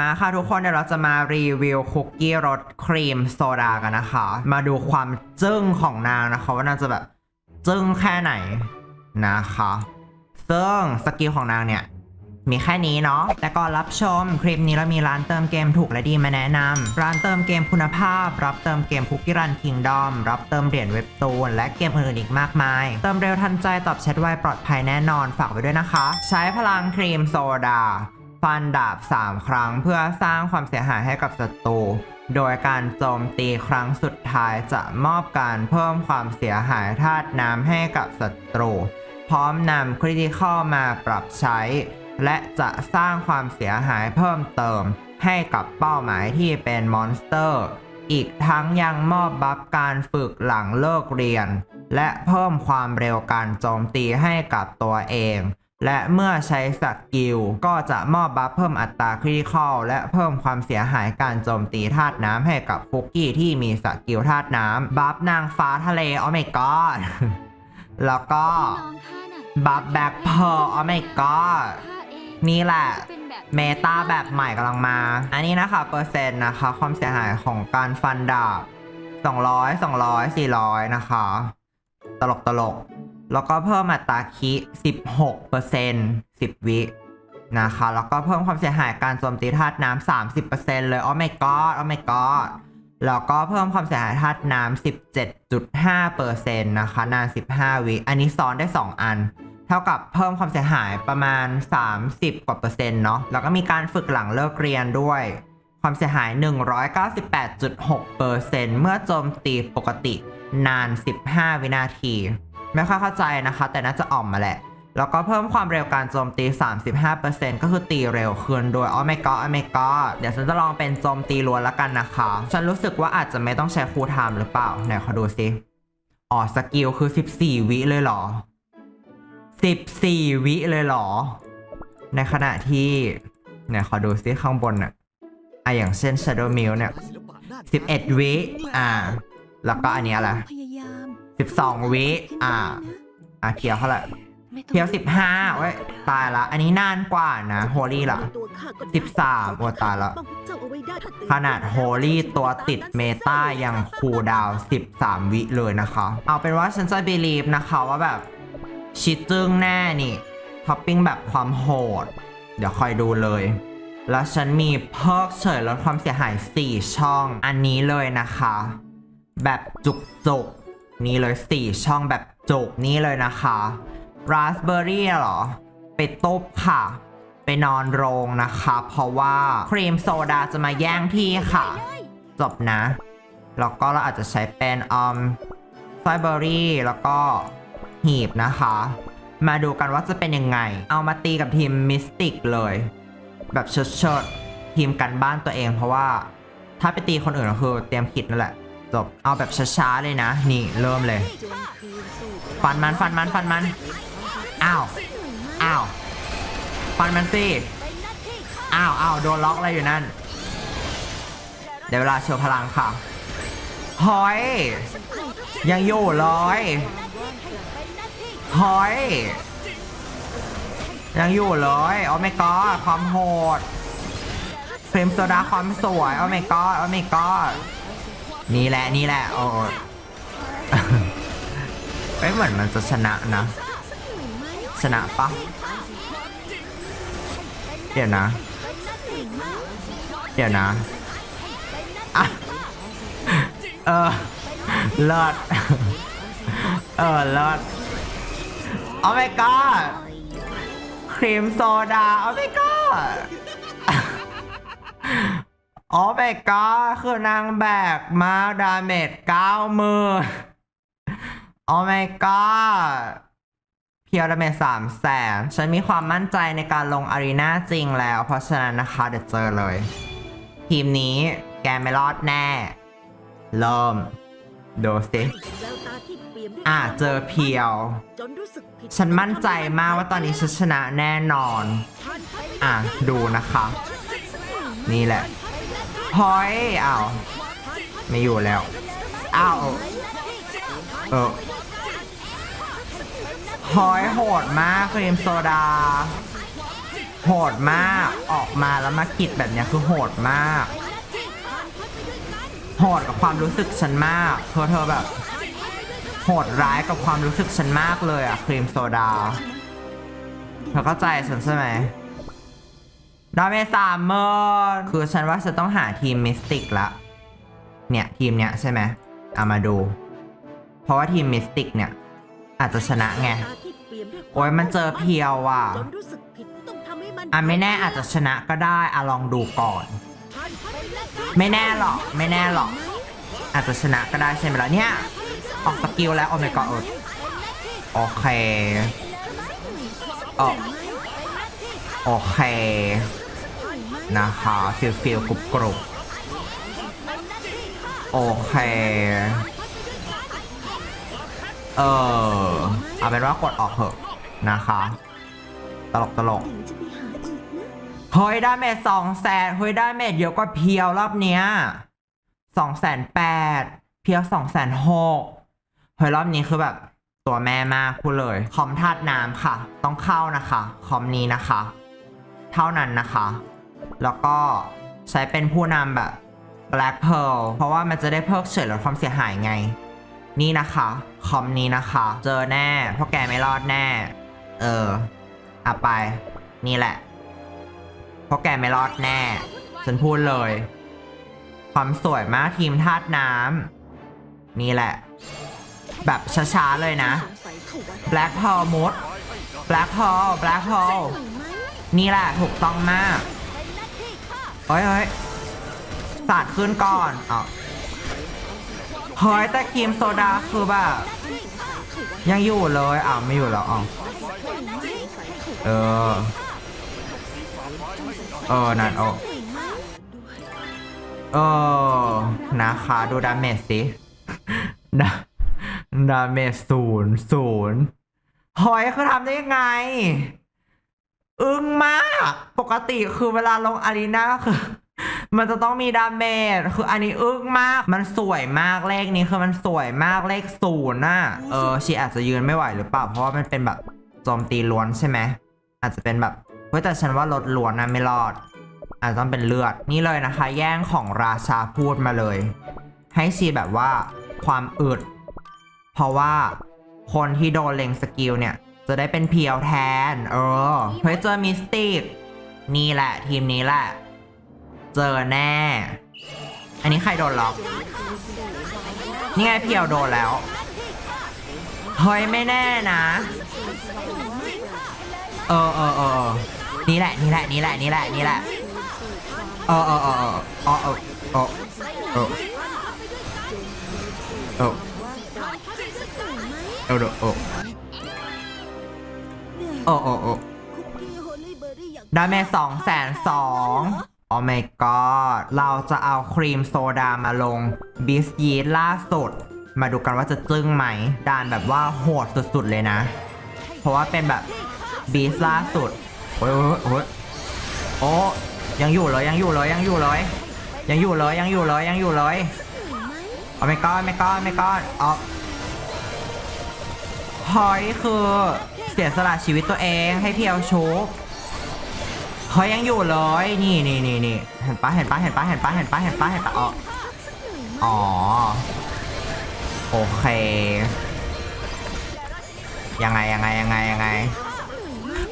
มาค่ะทุกคนเดี๋ยวเราจะมารีวิวคุกกี้รสครีมโซดากันนะคะ มาดูความจึ้งของนางนะคะ ว่านางจะแบบจึ้งแค่ไหนนะคะ ซึ่งสกิลของนางเนี่ย มีแค่นี้เนาะแต่ก่อนรับชมคลิปนี้เรามีร้านเติมเกมถูกและดีมาแนะนำร้านเติมเกมคุณภาพ รับเติมเกมคุกกี้รันคิงดอมรับเติมเหรียญเว็บตูน และเกมอื่นๆอีกมากมาย เติมเร็วทันใจตอบแชทไวปลอดภัยแน่นอนฝากไว้ด้วยนะคะ ใช้พลังครีมโซดา ฟันดาบ 3 ครั้งเพื่อสร้างความเสียหายให้กับศัตรู โดยการโจมตีครั้งสุดท้ายจะมอบการเพิ่มความเสียหายธาตุน้ำให้กับศัตรู พร้อมนำคริติคอลมาปรับใช้ และจะสร้างความเสียหายเพิ่มเติม ให้กับเป้าหมายที่เป็นมอนสเตอร์ อีกทั้งยังมอบบัฟการฝึกหลังเลิกเรียน และเพิ่มความเร็วการโจมตีให้กับตัวเอง และเมื่อใช้สกิลก็จะมอบบัฟเพิ่มอัตราคริติคอลและเพิ่มความเสียหายการโจมตีธาตุน้ำให้กับคุกกี้ที่มีสกิลธาตุน้ำบัฟนางฟ้าทะเลโอ้ my god แล้วก็บัฟแบ็คเพอร์โอ้ my god นี่แหละเมตาแบบใหม่กำลังมา อันนี้นะคะ เปอร์เซ็นต์นะคะ ความเสียหายของการฟันดาบ 200 200 400 นะคะ ตลกตลก แล้วก็เพิ่มอัตราคิ 16เปอร์เซ็นต์10 วินะคะ แล้วก็เพิ่มความเสียหายการโจมตีธาตุน้ำ30เปอร์เซ็นต์เลย โอ้ my god โอ้ my god แล้วก็เพิ่มความเสียหายธาตุน้ำ17.5เปอร์เซ็นต์นะคะ นาน 15 วิ อันนี้ซ้อนได้ 2 อัน เท่ากับเพิ่มความเสียหายประมาณ 30 กว่าเปอร์เซ็นต์เนาะ แล้วก็มีการฝึกหลังเลิกเรียนด้วย ความเสียหาย 198.6เปอร์เซ็นต์เมื่อโจมตีปกตินาน 15 วินาที ไม่ค่อยเข้าใจนะคะ แต่น่าจะอ่อมมาแหละ แล้วก็เพิ่มความเร็วการโจมตี 35%ก็คือตีเร็วขึ้นโดย oh my god oh my god เดี๋ยวฉันจะลองเป็นโจมตีล้วนละกันนะคะ ฉันรู้สึกว่าอาจจะไม่ต้องใช้คูลไทม์หรือเปล่าไหนขอดูสิอ๋อสกิลคือ 14 วิเลยเหรอ 14 วิเลยเหรอ ในขณะที่เนี่ยขอดูซิข้างบนน่ะอะอย่างเช่น Shadow m i l เนี่ย 11 วิ อ่า แล้วก็อันนี้อะไร พยายาม12วิอ่า อะเพียวเท่าไหร่เพียว15เว้ยตายละ อันนี้นานกว่านะโฮลี่ล่ะ13โอ้ตายละ ขนาดโฮลี่ตัวติดเมตายังคูลดาวน์13วิเลยนะคะ เอาเป็นว่าฉันจะบีลีฟนะคะว่าแบบ ชิดจึงแน่นี่ท็อปปิ้งแบบความโหด เดี๋ยวคอยดูเลยแล้วฉันมีเพิกเฉยลดความเสียหาย 4 ช่องอันนี้เลยนะคะ แบบจุกจุกๆ นี่เลย4ช่องแบบจุกนี่เลยนะคะราสเบอร์รี่เหรอ ไปตบค่ะ ไปนอนโรงนะคะ เพราะว่าครีมโซดาจะมาแย่งที่ค่ะ จบนะ แล้วก็เราอาจจะใช้เป็นอืมไฟเบอรี่แล้วก็หีบนะคะ มาดูกันว่าจะเป็นยังไง เอามาตีกับทีมมิสติกเลย แบบเชิดๆทีมกันบ้านตัวเองเพราะว่าถ้าไปตีคนอื่นก็คือเตรียมคิดนั่นแหละ จบเอาแบบช้าๆเลยนะ นี่เริ่มเลย ฟันมันฟันมันฟันมัน อ้าว อ้าว ฟันมันสิ อ้าวอ้าวโดนล็อกอะไรอยู่นั่น เดี๋ยวเวลาโชว์พลังค่ะหอย ยังอยู่เลยหอย ยังอยู่เลยโอ้ไม่ก็ความโหดครีมโซดาความสวยโอ้ไม่ก็โอ้ไม่ก็ นี่แหละนี่แหละโอ้ไม่เหมือนมันจะชนะนะ ชนะปะเดี๋ยวนะ เดี๋ยวนะอะเออเลิศเออเลิศโอ้ my god ครีมโซดาโอ้ my god โอ้ my god คือนางแบกมาดาเมจเก้ามือโอ้ my god เพียวดาเมจสามแสนฉันมีความมั่นใจในการลงอารีนาจริงแล้ว เพราะฉะนั้นนะคะเดี๋ยวเจอเลย ทีมนี้แกไม่รอดแน่เริ่มดูสิอะเจอเพียว ฉันมั่นใจมากว่าตอนนี้ฉันชนะแน่นอน อะดูนะคะ นี่แหละ พอยอ้าว ไม่อยู่แล้ว อ้าว เออพอยโหดมากครีมโซดา โหดมากออกมาแล้วมากิดแบบเนี้ยคือโหดมาก โหดกับความรู้สึกฉันมากเธอเธอแบบ โหดร้ายกับความรู้สึกฉันมากเลยอะครีมโซดาเธอเข้าใจฉันใช่ไหม ดาเมจสามเมอร์คือฉันว่าฉันต้องหาทีมมิสติกละ เนี่ยทีมเนี้ยใช่ไหมเอามาดู เพราะว่าทีมมิสติกเนี่ย อาจจะชนะไง โอ้ยมันเจอเพียวว่ะจนรู้สึกผิดต้องทำให้มันอะไม่แน่อาจจะชนะก็ได้อะลองดูก่อน ไม่แน่หรอก ไม่แน่หรอก อาจจะชนะก็ได้ใช่ไหมล่ะเนี่ย ออกสกิลแล้วโอเมก้าโอเคโอโอเค นะคะฟิลฟิลกรุบกรุบโอเค เออ เอาเป็นว่ากดออกเถอะนะคะ ตลกตลกเฮ้ยไดาเมจสองแสนเฮ้ยไดาเมจเยอะกว่าเพียวรอบเนี้ยสองแสนแปดเพียวสองแสนหกเฮ้ยรอบนี้คือแบบตัวแม่มากพูดเลย คอมธาตุน้ำค่ะ ต้องเข้านะคะ คอมนี้นะคะ เท่านั้นนะคะ แล้วก็ใช้เป็นผู้นำแบบ Black Pearl เพราะว่ามันจะได้เพิกเฉยลดความเสียหายไง นี่นะคะคอมนี้นะคะ เจอแน่เพราะแกไม่รอดแน่ เออเอาไป นี่แหละ เพราะแกไม่รอดแน่ ฉันพูดเลย ความสวยมากทีมธาตุน้ำนี่แหละ แบบช้าๆเลยนะ Black Pearl มุด Black Pearl Black Pearl นี่แหละถูกต้องมาก เฮ้ยเฮ้ยสาดขึ้นก่อนอ๋อเฮ้ยแต่ครีมโซดาคือแบบยังอยู่เลยอ้าวไม่อยู่แล้วอ๋อเออ เออ นั่นโอเออ นะคะดูดาเมจสิดาดาเมจศูนย์ศูนย์เฮ้ยคือทำได้ยังไง อึ้งมาก ปกติคือเวลาลงอารีนาคือ มันจะต้องมีดาเมจคืออันนี้อึ้งมาก มันสวยมากเลขนี้คือมันสวยมากเลขศูนย์น่ะเออชีอาจจะยืนไม่ไหวหรือเปล่า เพราะว่ามันเป็นแบบโจมตีล้วนใช่ไหม อาจจะเป็นแบบเฮ้ยแต่ฉันว่าลดล้วนนะไม่รอด อาจจะต้องเป็นเลือดนี่เลยนะคะ แย่งของราชาพูดมาเลย ให้ชีแบบว่าความอึด เพราะว่าคนที่โดนเล็งสกิลเนี่ย จะได้เป็นเพียวแทน เออเฮ้ยเจอมิสติก นี่แหละ ทีมนี้แหละ เจอแน่ อันนี้ใครโดนล็อก นี่ไงเพียวโดนแล้ว เฮ้ยไม่แน่นะ เออเออเออเออนี่แหละ นี่แหละ นี่แหละ นี่แหละ นี่แหละ เออเออเออเออเออเออเออเออเออ เออเออเออเออเออเออคุกกี้โอร์รี่อย่างดาเมจสองแสนสองโอ้ my god เราจะเอาครีมโซดามาลงบิสยีสล่าสุด มาดูกันว่าจะจึ้งไหมด่านแบบว่าโหดสุดๆเลยนะ เพราะว่าเป็นแบบบีสล่าสุด โอ้ยโอ้ยโอ้ยโอ้ยังอยู่เลยยังอยู่เลยยังอยู่เลยยังอยู่เลยยังอยู่เลยยังอยู่เลยโอ้ my god ไม่ก้อนไม่ก้อนอ๋อพอยคือ เสียสละชีวิตตัวเองให้เพียวชุบเขายังอยู่เลยนี่นี่นี่นี่เห็นปะเห็นปะเห็นปะเห็นปะเห็นปะเห็นปะเห็นปะอ๋ออ๋อโอเคยังไงยังไงยังไงยังไง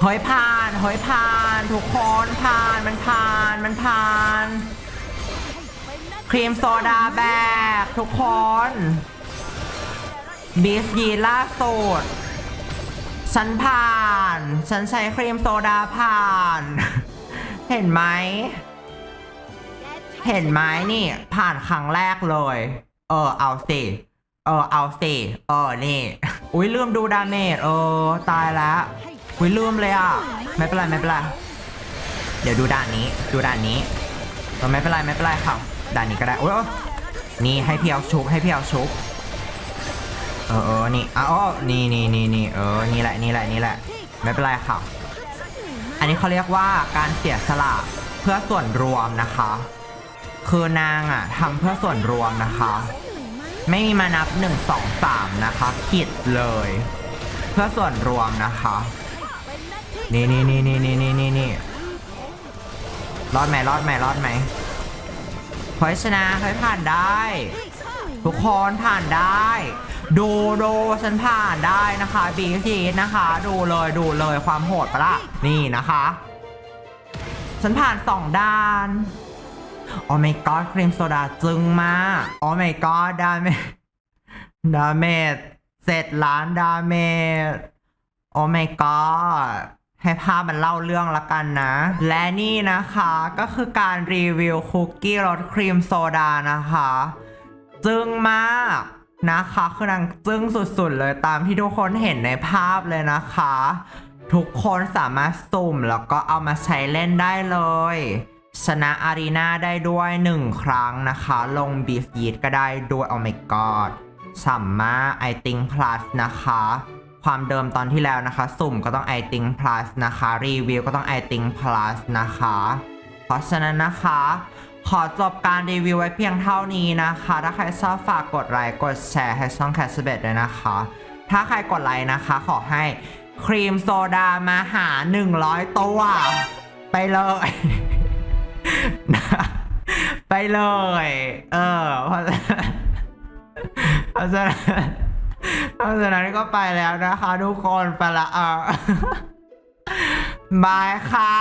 เฮ้ยผ่านเฮ้ยผ่านทุกคนผ่านมันผ่านมันผ่าน ครีมโซดาแบกทุกคนบีสยีล่าสุด ฉันผ่าน ฉันใช้ครีมโซดาผ่าน เห็นไหม เห็นไหมนี่ ผ่านครั้งแรกเลย เออ เอาสิ เออ เอาสิ เออ นี่ อุ้ยลืมดูดาเมจ เออ ตายแล้ว อุ้ยลืมเลยอะ ไม่เป็นไร ไม่เป็นไร เดี๋ยวดูด่านนี้ ดูด่านนี้เออไม่เป็นไร ไม่เป็นไรค่ะด่านนี้ก็ได้โอ้ยโอ๊ยนี่ให้เพียวชุบ ให้เพียวชุบ เออเออนี่อ๋อนี่นี่นี่นี่เออ นี่แหละ นี่แหละ นี่แหละ ไม่เป็นไรค่ะ อันนี้เขาเรียกว่าการเสียสละเพื่อส่วนรวมนะคะ คือนางอะทำเพื่อส่วนรวมนะคะ ไม่มีมานับ1 2 3นะคะผิดเลย เพื่อส่วนรวมนะคะ นี่นี่นี่นี่นี่นี่นี่นี่รอดไหมรอดไหมรอดไหมเฮ้ยชนะเฮ้ยผ่านได้ ทุกคนผ่านได้ ดูดูฉันผ่านได้นะคะบีซีนะคะ ดูเลยดูเลยความโหดปะละนี่นะคะ ฉันผ่านสองด้านโอ้ my god ครีมโซดาจึงมากโอ้ my god ดาเมจดาเมจเสร็จล้านดาเมจโอ้ my god ให้ภาพมันเล่าเรื่องละกันนะ และนี่นะคะก็คือการรีวิวคุกกี้รสครีมโซดานะคะ จึงมาก นะคะคือนางจึ้งสุดๆเลยตามที่ทุกคนเห็นในภาพเลยนะคะ ทุกคนสามารถสุ่มแล้วก็เอามาใช้เล่นได้เลย ชนะอารีนาได้ด้วย 1 ครั้งนะคะ ลงบีฟยีดก็ได้ด้วย oh my god สัมมาไอติงพลัสนะคะ ความเดิมตอนที่แล้วนะคะ สุ่มก็ต้องไอติงพลัสนะคะ รีวิวก็ต้องไอติงพลัสนะคะ เพราะฉะนั้นนะคะ ขอจบการรีวิวไว้เพียงเท่านี้นะคะ ถ้าใครชอบฝากกดไลค์กดแชร์ให้ช่องแคสเบตด้วยนะคะ ถ้าใครกดไลค์นะคะ ขอให้ครีมโซดามาหา 100 ตัว ไปเลย ไปเลย เออเพราะฉะนั้นเพราะฉะนั้นเพราะฉะนั้นก็ไปแล้วนะคะทุกคนไปละเออบายค่ะ